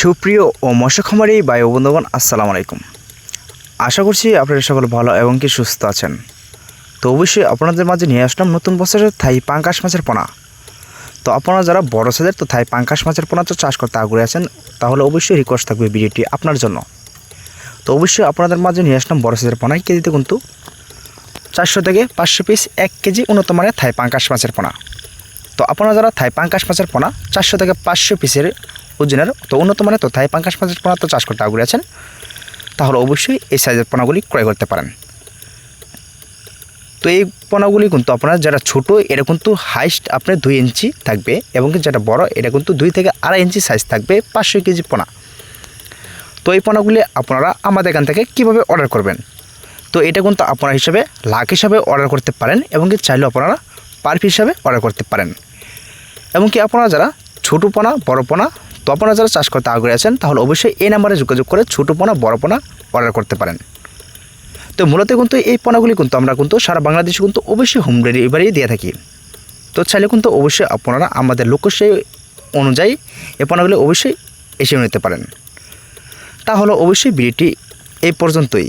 সুপ্রিয় ও খামারি বায়ু বন্ধুগণ, আসসালামু আলাইকুম। আশা করছি আপনারা সকলে ভালো এবং কি সুস্থ আছেন। তো অবশ্যই আপনাদের মাঝে নিয়ে আসলাম নতুন বছরের থাই পাঙ্কাশ মাছের পোনা। তো আপনারা যারা বড় সাইজের তো থাই পাঙ্কাশ মাছের পোনা তো চাষ করতে আগ্রহী আছেন, তাহলে অবশ্যই রিকোয়েস্ট থাকবে ভিডিওটি আপনার জন্য। তো অবশ্যই আপনাদের মাঝে নিয়ে আসলাম বড় সাইজের পোনা কেজিতে কিন্তু চারশো থেকে পাঁচশো পিস এক কেজি উন্নত মানের থাই পাঙ্কাশ মাছের পোনা। তো আপনারা যারা থাই পাঙ্কাশ মাছের পোনা, চারশো থেকে পাঁচশো পিসের ওজনের তো উন্নত মানের তো থাই পাঙ্কাশ মাছের পোনা তো চাষ করতে আগ্রহী আছেন, তাহলে অবশ্যই এই সাইজের পোনাগুলি ক্রয় করতে পারেন। তো এই পোনাগুলি কিন্তু আপনার যারা ছোট, এটা কিন্তু হাইস্ট আপনার দুই ইঞ্চি থাকবে এবং যেটা বড়, এটা কিন্তু দুই থেকে আড়াই ইঞ্চি সাইজ থাকবে পাঁচশো কেজি পোনা। তো এই পোনাগুলি আপনারা আমাদের এখান থেকে কীভাবে অর্ডার করবেন? তো এটা কিন্তু আপনারা হিসাবে লাখ হিসাবে অর্ডার করতে পারেন এবং কি চাইলেও আপনারা পার হিসাবে অর্ডার করতে পারেন। এবং কি আপনারা যারা ছোটো পোনা, বড় পোনা তো আপনারা যারা চাষ করতে আগ্রহী আছেন, তাহলে অবশ্যই এই নাম্বারে যোগাযোগ করে ছোটো পোনা, বড় পোনা অর্ডার করতে পারেন। তো মূলত কিন্তু এই পোনাগুলি কিন্তু আমরা কিন্তু সারা বাংলাদেশে কিন্তু অবশ্যই হোম ডেলিভারি দিয়ে থাকি। তো চাইলে কিন্তু অবশ্যই আপনারা আমাদের লোকেশন অনুযায়ী এই পোনাগুলি অবশ্যই এসে নিতে পারেন। তাহলে অবশ্যই ভিডিওটি এই পর্যন্তই।